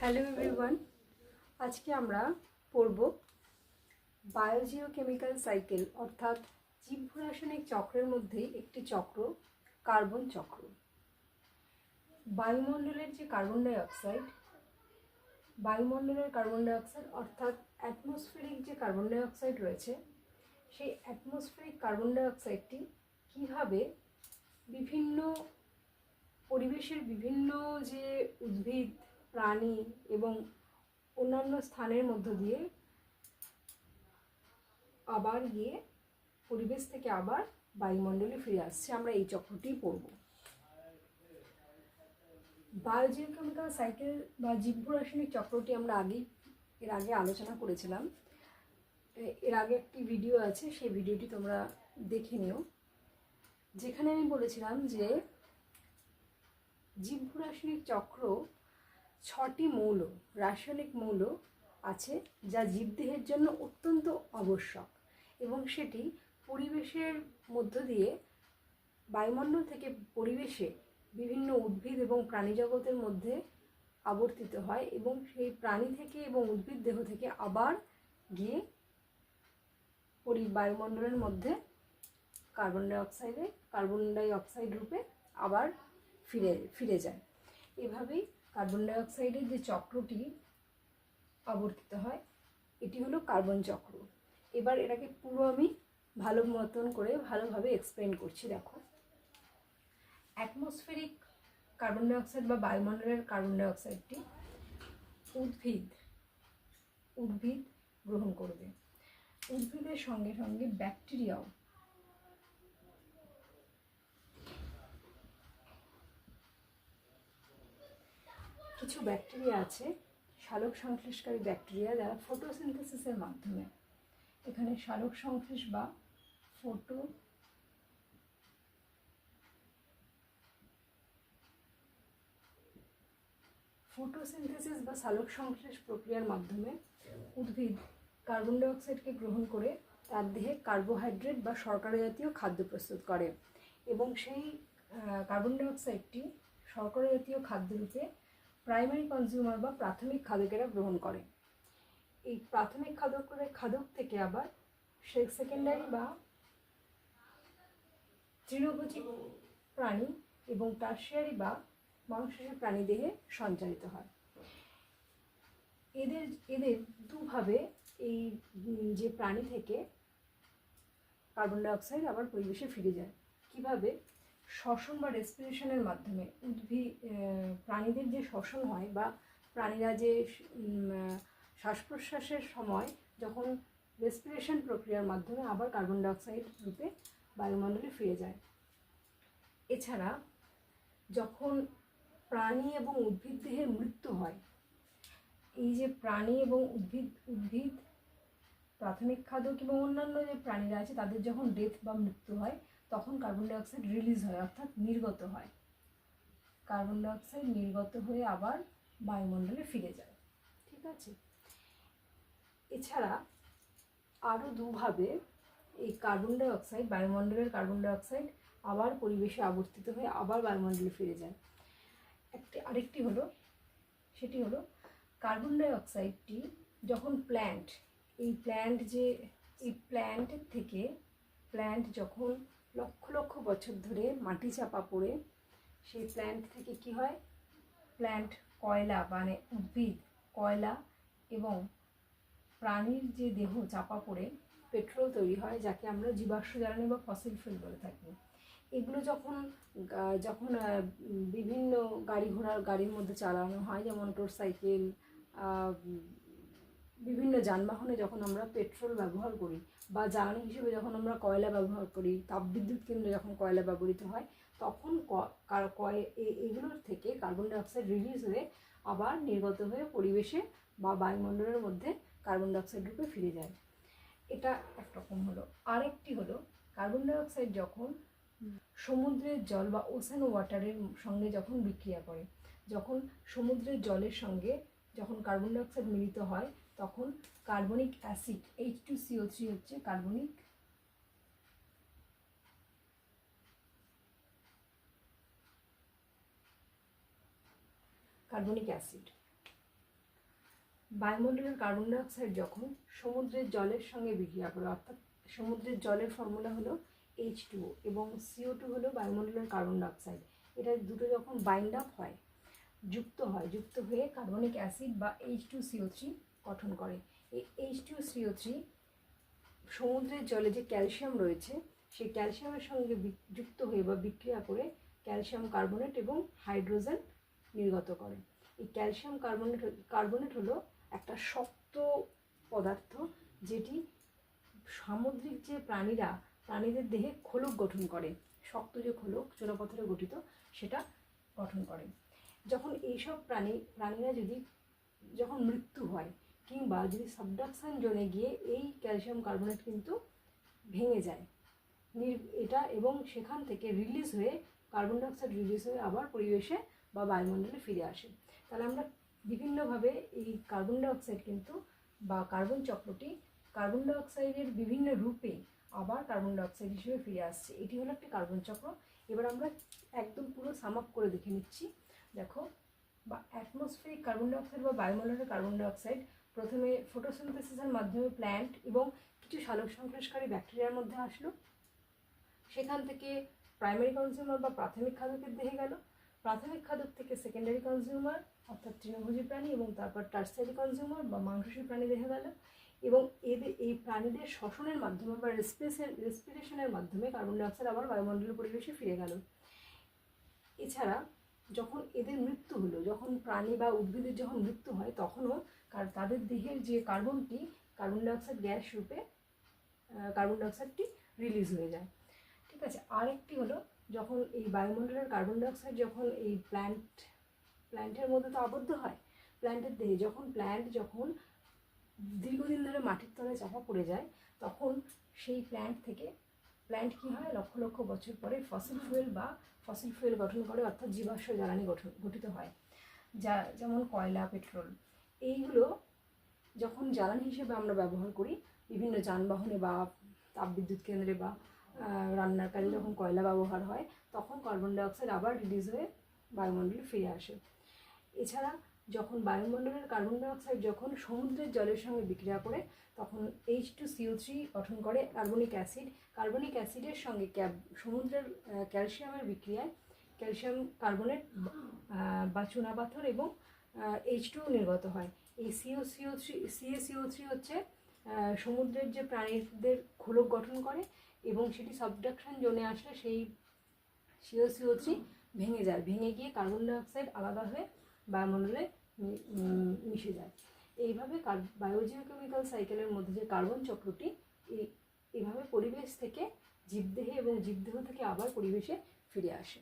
Hello everyone, আজকে আমরা পড়ব বায়োজিওকেমিক্যাল সাইকেল, অর্থাৎ জীব চক্রের মধ্যেই একটি চক্র, কার্বন চক্র। বায়ুমণ্ডলের যে কার্বন ডাই অক্সাইড বায়ুমণ্ডলের কার্বন ডাই অক্সাইড অর্থাৎ অ্যাটমসফেরিক যে কার্বন ডাই অক্সাইড রয়েছে, সেই অ্যাটমসফেরিক কার্বন ডাই অক্সাইডটি কীভাবে বিভিন্ন পরিবেশের বিভিন্ন যে উদ্ভিদ প্রাণী এবং অন্যান্য স্থানের মধ্য দিয়ে আবার গিয়ে পরিবেশ থেকে আবার বায়ুমণ্ডলে ফিরে আসছে। আমরা এই চক্রটি পড়ব। বায়োজিওকেমিক্যাল সাইকেল বা জীব রাসায়নিক চক্রটি আমরা আগেই, এর আগে আলোচনা করেছিলাম। এর আগে একটি ভিডিও আছে, সেই ভিডিওটি তোমরা দেখে নিও। যেখানে আমি বলেছিলাম যে জীব রাসায়নিক চক্র ছটি মৌল, রাসায়নিক মৌল আছে যা জীবদেহের জন্য অত্যন্ত আবশ্যক এবং সেটি পরিবেশের মধ্য দিয়ে বায়ুমণ্ডল থেকে পরিবেশে বিভিন্ন উদ্ভিদ এবং প্রাণী জগতের মধ্যে আবর্তিত হয় এবং সেই প্রাণী থেকে এবং উদ্ভিদ দেহ থেকে আবার গিয়ে পরি, বায়ুমণ্ডলের মধ্যে কার্বন ডাই অক্সাইডে কার্বন ডাই অক্সাইড রূপে আবার ফিরে ফিরে যায়। এভাবেই কার্বন ডাই অক্সাইডের যে চক্রটি আবর্তিত হয়, এটি হলো কার্বন চক্র। এবার এটাকে পুরো আমি ভালো মতন করে ভালোভাবে এক্সপ্লেন করছি, দেখো। অ্যাটমসফেরিক কার্বন ডাই অক্সাইড বা বায়ুমণ্ডলের কার্বন ডাই অক্সাইডটি উদ্ভিদ উদ্ভিদ গ্রহণ করবে। উদ্ভিদের সঙ্গে সঙ্গে ব্যাকটেরিয়াও কিছু ব্যাকটেরিয়া আছে সালোক সংশ্লেষকারী ব্যাকটেরিয়া যারা ফটোসিনথেসিসের মাধ্যমে। এখানে সালোক সংশ্লেষ বা ফটো ফটোসিনথেসিস বা সালোক সংশ্লেষ প্রক্রিয়ার মাধ্যমে উদ্ভিদ কার্বন ডাইঅক্সাইডকে গ্রহণ করে তার দেহে কার্বোহাইড্রেট বা শর্করা জাতীয় খাদ্য প্রস্তুত করে এবং সেই কার্বন ডাই অক্সাইডটি শর্করা জাতীয় খাদ্যরূপে প্রাইমারি কনজিউমার বা প্রাথমিক খাদকেরা গ্রহণ করে। এই প্রাথমিক খাদকের, খাদক থেকে আবার সেকেন্ডারি বা তৃণভোজী প্রাণী এবং টার্সিয়ারি বা মাংসাশী প্রাণী দেহে সঞ্চারিত হয়। এদের এদের দুভাবে এই যে প্রাণী থেকে কার্বন ডাই অক্সাইড আবার পরিবেশে ফিরে যায়। কীভাবে? শ্বসন বা রেসপিরেশনের মাধ্যমে উদ্ভিদ প্রাণীদের যে শ্বসন হয় বা প্রাণীরা যে শ্বাস প্রশ্বাসের সময় যখন রেসপিরেশন প্রক্রিয়ার মাধ্যমে আবার কার্বন ডাই অক্সাইড রূপে বায়ুমণ্ডলে ফিরে যায়। এছাড়া যখন প্রাণী এবং উদ্ভিদ দেহের মৃত্যু হয়, এই যে প্রাণী এবং উদ্ভিদ উদ্ভিদ, প্রাথমিক খাদক এবং অন্যান্য যে প্রাণীরা আছে তাদের যখন ডেথ বা মৃত্যু হয় তখন কার্বন ডাইঅক্সাইড রিলিজ হয়, অর্থাৎ নির্গত হয়। কার্বন ডাইঅক্সাইড নির্গত হয়ে আবার বায়ুমণ্ডলে ফিরে যায়। ঠিক আছে? এছাড়া আরও দুভাবে এই কার্বন ডাই অক্সাইড বায়ুমণ্ডলের কার্বন ডাইঅক্সাইড আবার পরিবেশে আবর্তিত হয়ে আবার বায়ুমণ্ডলে ফিরে যায়। একটি, আরেকটি হলো, সেটি হলো কার্বন ডাইঅক্সাইডটি যখন প্ল্যান্ট এই প্ল্যান্ট যে, এই প্ল্যান্টের থেকে প্ল্যান্ট যখন লক্ষ লক্ষ বছর ধরে মাটি চাপা পড়ে সেই প্ল্যান্ট থেকে কি হয়? প্ল্যান্ট কয়লা মানে উদ্ভিদ, কয়লা এবং প্রাণীর যে দেহ চাপা পড়ে পেট্রোল তৈরি হয় যাকে আমরা জীবাশ্ম জ্বালানি বা ফসিল ফুয়েল বলে থাকি। এগুলো যখন যখন বিভিন্ন গাড়ি ঘোড়ার গাড়ির মধ্যে চালানো হয়, যেমন মোটর সাইকেল বিভিন্ন যানবাহনে যখন আমরা পেট্রোল ব্যবহার করি বা জ্বালানি হিসেবে যখন আমরা কয়লা ব্যবহার করি, তাপবিদ্যুৎ কেন্দ্রে যখন কয়লা ব্যবহৃত হয়, তখন এগুলোর থেকে কার্বন ডাইঅক্সাইড রিলিজ হয়ে আবার নির্গত হয়ে পরিবেশে বা বায়ুমণ্ডলের মধ্যে কার্বন ডাই অক্সাইড রূপে ফিরে যায়। এটা একরকম হলো। আরেকটি হলো কার্বন ডাইঅক্সাইড যখন সমুদ্রের জল বা ওশান ওয়াটারের সঙ্গে যখন বিক্রিয়া করে, যখন সমুদ্রের জলের সঙ্গে যখন কার্বন ডাইঅক্সাইড মিলিত হয় তখন carbonic acid H two CO three হচ্ছে কার্বনিক কার্বনিক অ্যাসিড। বায়ুমণ্ডলের কার্বন ডাইঅক্সাইড যখন সমুদ্রের জলের সঙ্গে বিক্রিয়া করে, অর্থাৎ সমুদ্রের জলের ফর্মুলা হলো এইচ টু এবং সিও টু হলো বায়ুমণ্ডলের কার্বন ডাইঅক্সাইড। এটা দুটো যখন বাইন্ড আপ হয়, যুক্ত হয়, যুক্ত হয়ে কার্বনিক অ্যাসিড বা এইচ টু সিও থ্রি গঠন করে। এই এইচ টু সিও থ্রি সমুদ্রের জলে যে ক্যালসিয়াম রয়েছে, সেই ক্যালসিয়ামের সঙ্গে যুক্ত হয়ে বা বিক্রিয়া করে ক্যালসিয়াম কার্বনেট এবং হাইড্রোজেন নির্গত করে। এই ক্যালসিয়াম কার্বনেট কার্বনেট হলো একটা শক্ত পদার্থ যেটি সামুদ্রিক যে প্রাণীরা, প্রাণীদের দেহে খোলক গঠন করে, শক্ত যে খোলক চোরাপথরে গঠিত, সেটা গঠন করে। যখন এইসব প্রাণী, প্রাণীরা যদি, যখন মৃত্যু হয় কিংবা যদি সাবডাকশন জোনে গিয়ে এই ক্যালসিয়াম কার্বনেট কিন্তু ভেঙে যায় এটা এবং সেখান থেকে রিলিজ হয়ে কার্বন ডাইঅক্সাইড রিলিজ হয়ে আবার পরিবেশে বা বায়ুমণ্ডলে ফিরে আসে। তাহলে আমরা বিভিন্নভাবে এই কার্বন ডাইঅক্সাইড কিন্তু বা কার্বন চক্রটি কার্বন ডাইঅক্সাইডের বিভিন্ন রূপে আবার কার্বন ডাইঅক্সাইড হিসেবে ফিরে আসছে। এটি হলো একটি কার্বন চক্র। এবার আমরা একদম পুরো সাম আপ করে দেখে নিচ্ছি। দেখো, বা অ্যাটমসফিয়ারিক কার্বন ডাইঅক্সাইড বা বায়ুমণ্ডলের কার্বন ডাইঅক্সাইড প্রথমে ফটোসিনথেসিসের মাধ্যমে প্ল্যান্ট এবং কিছু সালোক সংশ্লেষকারী ব্যাকটেরিয়ার মধ্যে আসলো। সেখান থেকে প্রাইমারি কনজিউমার বা প্রাথমিক খাদকের দেহে গেল। প্রাথমিক খাদক থেকে সেকেন্ডারি কনজিউমার অর্থাৎ তৃণভোজী প্রাণী এবং তারপর টার্সারি কনজিউমার বা মাংসী প্রাণী দেহে গেল। এবং এদের, এই প্রাণীদের শ্বসনের মাধ্যমে বা রেসপিরেশন রেসপিরেশনের মাধ্যমে কার্বন ডাইঅক্সাইড আবার বায়ুমণ্ডলের পরিবেশে ফিরে গেল। এছাড়া যখন এদের মৃত্যু হলো, যখন প্রাণী বা উদ্ভিদের যখন মৃত্যু হয়, তখনও তাদের দেহের যে কার্বনটি, কার্বন ডাইঅক্সাইড গ্যাস রূপে কার্বন ডাইঅক্সাইডটি রিলিজ হয়ে যায়। ঠিক আছে, আরেকটি হলো যখন এই বায়ুমণ্ডলের কার্বন ডাইঅক্সাইড যখন এই প্ল্যান্ট প্ল্যান্টের মধ্যে তো আবদ্ধ হয় প্ল্যান্টের দেহে যখন প্ল্যান্ট যখন দীর্ঘদিন ধরে মাটির তলায় চাপা পড়ে যায়, তখন সেই প্ল্যান্ট থেকে প্ল্যান্ট কী হয়? লক্ষ লক্ষ বছর পরে ফসিল ফুয়েল বা ফসিল ফুয়েল গঠন করে, অর্থাৎ জীবাশ্ম জ্বালানি গঠন, গঠিত হয়। যা যেমন কয়লা, পেট্রোল, এইগুলো যখন জ্বালানি হিসেবে আমরা ব্যবহার করি, বিভিন্ন যানবাহনে বা তাপবিদ্যুৎ কেন্দ্রে বা রান্নার কাজে যখন কয়লা ব্যবহার হয়, তখন কার্বন ডাইঅক্সাইড আবার রিলিজ হয়ে বায়ুমণ্ডলে ফিরে আসে। এছাড়া যখন বায়ুমণ্ডলের কার্বন ডাইঅক্সাইড যখন সমুদ্রের জলের সঙ্গে বিক্রিয়া করে, তখন এইচ টু সিও থ্রি গঠন করে কার্বনিক অ্যাসিড। কার্বনিক অ্যাসিডের সঙ্গে সমুদ্রের ক্যালসিয়ামের বিক্রিয়ায় ক্যালসিয়াম কার্বনেট বা চুনাপাথর এবং এইচ টু নির্গত হয়। এই CO CO three CA CO three হচ্ছে সমুদ্রের যে প্রাণীদের খোলক গঠন করে এবং সেটি সাবডাকশন জোনে আসলে সেই সিও সিও থ্রি ভেঙে যায়। ভেঙে গিয়ে কার্বন ডাইঅক্সাইড আলাদা হয়ে বায়ুমণ্ডলে মিশে যায়। এইভাবে বায়োজিওকেমিক্যাল সাইকেলের মধ্যে যে কার্বন চক্রটি এইভাবে পরিবেশ থেকে জীবদেহে এবং জীবদেহ থেকে আবার পরিবেশে ফিরে আসে।